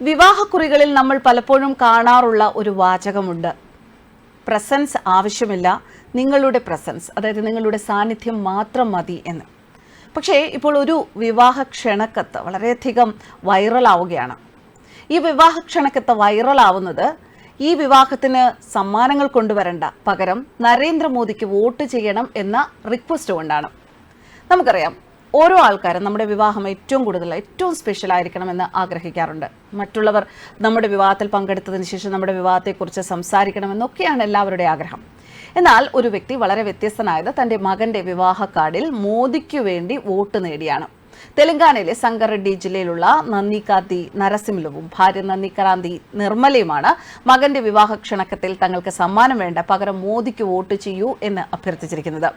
വിവാഹക്കുറികളിൽ നമ്മൾ പലപ്പോഴും കാണാറുള്ള ഒരു വാചകമുണ്ട്. പ്രസൻസ് ആവശ്യമില്ല നിങ്ങളുടെ പ്രസൻസ് അതായത് നിങ്ങളുടെ സാന്നിധ്യം മാത്രം മതി എന്ന്. പക്ഷേ ഇപ്പോൾ ഒരു വിവാഹ ക്ഷണക്കത്ത് വളരെയധികം വൈറലാവുകയാണ്. ഈ വിവാഹ ക്ഷണക്കത്ത് വൈറലാവുന്നത് ഈ വിവാഹത്തിന് സമ്മാനങ്ങൾ കൊണ്ടുവരണ്ട പകരം നരേന്ദ്രമോദിക്ക് വോട്ട് ചെയ്യണം എന്ന റിക്വസ്റ്റ് കൊണ്ടാണ്. നമുക്കറിയാം ഓരോ ആൾക്കാരും നമ്മുടെ വിവാഹം ഏറ്റവും കൂടുതൽ ഏറ്റവും സ്പെഷ്യൽ ആയിരിക്കണമെന്ന് ആഗ്രഹിക്കാറുണ്ട്. മറ്റുള്ളവർ നമ്മുടെ വിവാഹത്തിൽ പങ്കെടുത്തതിന് ശേഷം നമ്മുടെ വിവാഹത്തെക്കുറിച്ച് സംസാരിക്കണമെന്നൊക്കെയാണ് എല്ലാവരുടെ ആഗ്രഹം. എന്നാൽ ഒരു വ്യക്തി വളരെ വ്യത്യസ്തനായത് തന്റെ മകന്റെ വിവാഹ കാർഡിൽ മോദിക്കു വേണ്ടി വോട്ട് നേടിയാണ്. തെലങ്കാനയിലെ സംഗറെഡ്ഡി ജില്ലയിലുള്ള നന്ദികാന്തി നരസിംഹവും ഭാര്യ നന്ദിക്രാന്തി നിർമ്മലയുമാണ് മകന്റെ വിവാഹ ക്ഷണക്കത്തിൽ തങ്ങൾക്ക് സമ്മാനം വേണ്ട പകരം മോദിക്ക് വോട്ട് ചെയ്യൂ എന്ന് അഭ്യർത്ഥിച്ചിരിക്കുന്നത്.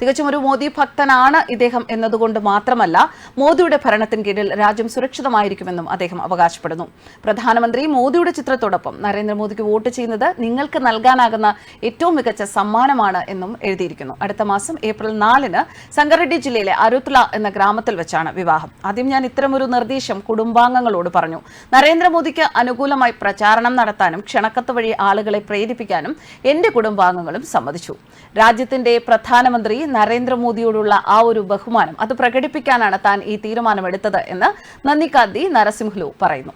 തികച്ചും ഒരു മോദി ഭക്തനാണ് ഇദ്ദേഹം എന്നതുകൊണ്ട് മാത്രമല്ല മോദിയുടെ ഭരണത്തിന് കീഴിൽ രാജ്യം സുരക്ഷിതമായിരിക്കുമെന്നും അദ്ദേഹം അവകാശപ്പെടുന്നു. പ്രധാനമന്ത്രി മോദിയുടെ ചിത്രത്തോടൊപ്പം നരേന്ദ്രമോദിക്ക് വോട്ട് ചെയ്യുന്നത് നിങ്ങൾക്ക് നൽകാനാകുന്ന ഏറ്റവും മികച്ച സമ്മാനമാണ് എന്നും എഴുതിയിരിക്കുന്നു. അടുത്ത മാസം ഏപ്രിൽ നാലിന് സംഗറെഡ്ഡി ജില്ലയിലെ അരുത്ല എന്ന ഗ്രാമത്തിൽ വെച്ചാണ് വിവാഹം. ആദ്യം ഞാൻ ഇത്തരമൊരു നിർദ്ദേശം കുടുംബാംഗങ്ങളോട് പറഞ്ഞു. നരേന്ദ്രമോദിക്ക് അനുകൂലമായി പ്രചാരണം നടത്താനും ക്ഷണക്കത്ത് വഴി ആളുകളെ പ്രേരിപ്പിക്കാനും എന്റെ കുടുംബാംഗങ്ങളും സമ്മതിച്ചു. രാജ്യത്തിന്റെ പ്രധാനമന്ത്രി നരേന്ദ്രമോദിയോടുള്ള ആ ഒരു ബഹുമാനം അത് പ്രകടിപ്പിക്കാനാണ് താൻ ഈ തീരുമാനമെടുത്തത് എന്ന് നന്ദികാന്തി നരസിംഹലു പറയുന്നു.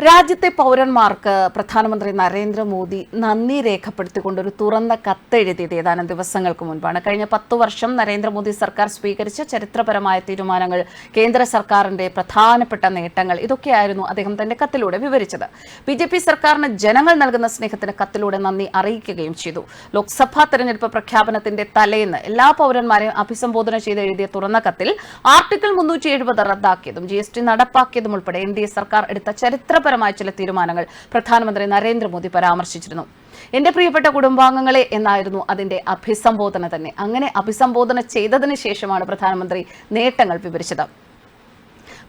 രാജ്യത്തെ പൗരന്മാർക്ക് പ്രധാനമന്ത്രി നരേന്ദ്രമോദി നന്ദി രേഖപ്പെടുത്തിക്കൊണ്ട് ഒരു തുറന്ന കത്തെഴുതിയത് ഏതാനും ദിവസങ്ങൾക്ക് മുൻപാണ്. കഴിഞ്ഞ പത്തു വർഷം നരേന്ദ്രമോദി സർക്കാർ സ്വീകരിച്ച ചരിത്രപരമായ തീരുമാനങ്ങൾ കേന്ദ്ര സർക്കാരിന്റെ പ്രധാനപ്പെട്ട നേട്ടങ്ങൾ ഇതൊക്കെയായിരുന്നു അദ്ദേഹം തന്റെ കത്തിലൂടെ വിവരിച്ചത്. ബി ജെ പി സർക്കാരിന് ജനങ്ങൾ നൽകുന്ന സ്നേഹത്തിന് കത്തിലൂടെ നന്ദി അറിയിക്കുകയും ചെയ്തു. ലോക്സഭാ തെരഞ്ഞെടുപ്പ് പ്രഖ്യാപനത്തിന്റെ തലേന്ന് എല്ലാ പൗരന്മാരെയും അഭിസംബോധന ചെയ്ത് എഴുതിയ തുറന്ന കത്തിൽ ആർട്ടിക്കിൾ മുന്നൂറ്റി എഴുപത് റദ്ദാക്കിയതും ജി എസ് ടി നടപ്പാക്കിയതും ഉൾപ്പെടെ എൻ ഡി എ സർക്കാർ എടുത്ത ചരിത്രപരമായ ചില തീരുമാനങ്ങൾ പ്രധാനമന്ത്രി നരേന്ദ്രമോദി പരാമർശിച്ചിരുന്നു. എന്റെ പ്രിയപ്പെട്ട കുടുംബാംഗങ്ങളെ എന്നായിരുന്നു അതിന്റെ അഭിസംബോധന തന്നെ. അങ്ങനെ അഭിസംബോധന ചെയ്തതിനു ശേഷമാണ് പ്രധാനമന്ത്രി നേട്ടങ്ങൾ വിവരിച്ചത്.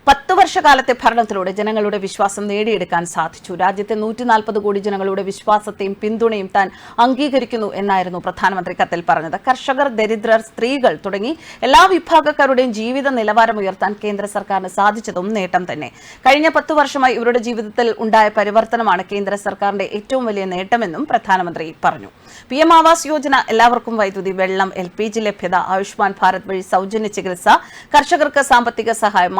പത്ത് വർഷകാലത്തെ ഭരണത്തിലൂടെ ജനങ്ങളുടെ വിശ്വാസം നേടിയെടുക്കാൻ സാധിച്ചു. രാജ്യത്തെ നൂറ്റി നാൽപ്പത് കോടി ജനങ്ങളുടെ വിശ്വാസത്തെയും പിന്തുണയും താൻ അംഗീകരിക്കുന്നു എന്നായിരുന്നു പ്രധാനമന്ത്രി കത്തിൽ പറഞ്ഞത്. കർഷകർ ദരിദ്രർ സ്ത്രീകൾ തുടങ്ങി എല്ലാ വിഭാഗക്കാരുടെയും ജീവിത നിലവാരം ഉയർത്താൻ കേന്ദ്ര സർക്കാരിന് സാധിച്ചതും നേട്ടം തന്നെ. കഴിഞ്ഞ പത്ത് വർഷമായി ഇവരുടെ ജീവിതത്തിൽ ഉണ്ടായ പരിവർത്തനമാണ് കേന്ദ്ര സർക്കാരിന്റെ ഏറ്റവും വലിയ നേട്ടമെന്നും പ്രധാനമന്ത്രി പറഞ്ഞു. പി എം ആവാസ് യോജന എല്ലാവർക്കും വൈദ്യുതി വെള്ളം എൽ പി ജി ലഭ്യത ആയുഷ്മാൻ ഭാരത് വഴി സൗജന്യ ചികിത്സ കർഷകർക്ക് സാമ്പത്തിക സഹായം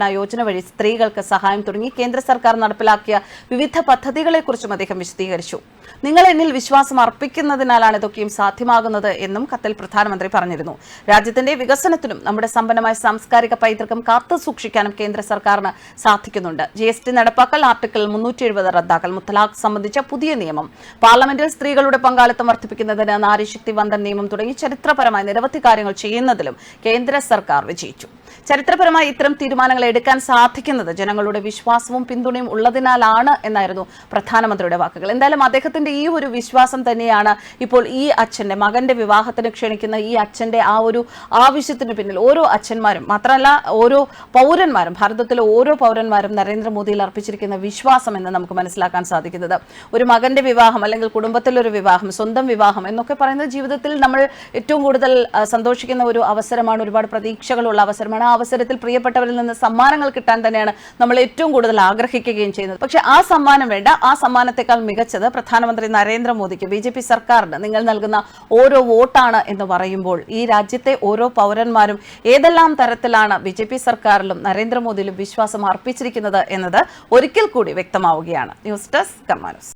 മാതൃവന്ദന യോജന വഴി സ്ത്രീകൾക്ക് സഹായം തുടങ്ങി കേന്ദ്ര സർക്കാർ നടപ്പിലാക്കിയ വിവിധ പദ്ധതികളെക്കുറിച്ചും അദ്ദേഹം വിശദീകരിച്ചു. നിങ്ങൾ എന്നിൽ വിശ്വാസം അർപ്പിക്കുന്നതിനാലാണ് ഇതൊക്കെയും സാധ്യമാകുന്നത് എന്നും കത്തിൽ പ്രധാനമന്ത്രി പറഞ്ഞിരുന്നു. രാജ്യത്തിന്റെ വികസനത്തിനും നമ്മുടെ സമ്പന്നമായ സാംസ്കാരിക പൈതൃകം കാത്തു സൂക്ഷിക്കാനും കേന്ദ്ര സർക്കാരിന് സാധിക്കുന്നുണ്ട്. ജി എസ് ടി നടപ്പാക്കൽ ആർട്ടിക്കിൾ മുന്നൂറ്റി എഴുപത് റദ്ദാക്കൽ മുത്തലാഖ് സംബന്ധിച്ച പുതിയ നിയമം. പാർലമെന്റിൽ സ്ത്രീകളുടെ പങ്കാളിത്തം വർദ്ധിപ്പിക്കുന്നതിന് നാരീശക്തി വന്ദൻ നിയമം തുടങ്ങി ചരിത്രപരമായ നിരവധി കാര്യങ്ങൾ ചെയ്യുന്നതിലും കേന്ദ്ര സർക്കാർ വിജയിച്ചു. ചരിത്രപരമായി ഇത്തരം തീരുമാനങ്ങൾ എടുക്കാൻ സാധിക്കുന്നത് ജനങ്ങളുടെ വിശ്വാസവും പിന്തുണയും ഉള്ളതിനാലാണ് എന്നായിരുന്നു പ്രധാനമന്ത്രിയുടെ വാക്കുകൾ. എന്തായാലും അദ്ദേഹത്തിന്റെ ഈ ഒരു വിശ്വാസം തന്നെയാണ് ഇപ്പോൾ ഈ അച്ഛന്റെ മകന്റെ വിവാഹത്തിന് ക്ഷണിക്കുന്ന ഈ അച്ഛന്റെ ആ ഒരു ആവശ്യത്തിന് പിന്നിൽ ഓരോ അച്ഛന്മാരും മാത്രമല്ല ഓരോ പൗരന്മാരും ഭാരതത്തിലെ ഓരോ പൗരന്മാരും നരേന്ദ്രമോദിയിൽ അർപ്പിച്ചിരിക്കുന്ന വിശ്വാസം എന്ന് നമുക്ക് മനസ്സിലാക്കാൻ സാധിക്കുന്നത്. ഒരു മകന്റെ വിവാഹം അല്ലെങ്കിൽ കുടുംബത്തിലൊരു വിവാഹം സ്വന്തം വിവാഹം എന്നൊക്കെ പറയുന്നത് ജീവിതത്തിൽ നമ്മൾ ഏറ്റവും കൂടുതൽ സന്തോഷിക്കുന്ന ഒരു അവസരമാണ് ഒരുപാട് പ്രതീക്ഷകളുള്ള അവസരമാണ്. ആ അവസരത്തിൽ പ്രിയപ്പെട്ടവരിൽ നിന്ന് സമ്മാനങ്ങൾ കിട്ടാൻ തന്നെയാണ് നമ്മൾ ഏറ്റവും കൂടുതൽ ആഗ്രഹിക്കുകയും ചെയ്യുന്നത്. പക്ഷേ ആ സമ്മാനം വേണ്ട ആ സമ്മാനത്തെക്കാൾ മികച്ചത് പ്രധാനമന്ത്രി നരേന്ദ്രമോദിക്ക് ബി ജെ പി സർക്കാരിന് നിങ്ങൾ നൽകുന്ന ഓരോ വോട്ടാണ് എന്ന് പറയുമ്പോൾ ഈ രാജ്യത്തെ ഓരോ പൗരന്മാരും ഏതെല്ലാം തരത്തിലാണ് ബി ജെ പി സർക്കാരിലും നരേന്ദ്രമോദിയിലും വിശ്വാസം അർപ്പിച്ചിരിക്കുന്നത് എന്നത് ഒരിക്കൽ കൂടി വ്യക്തമാവുകയാണ്. News desk കർമാനൂസ്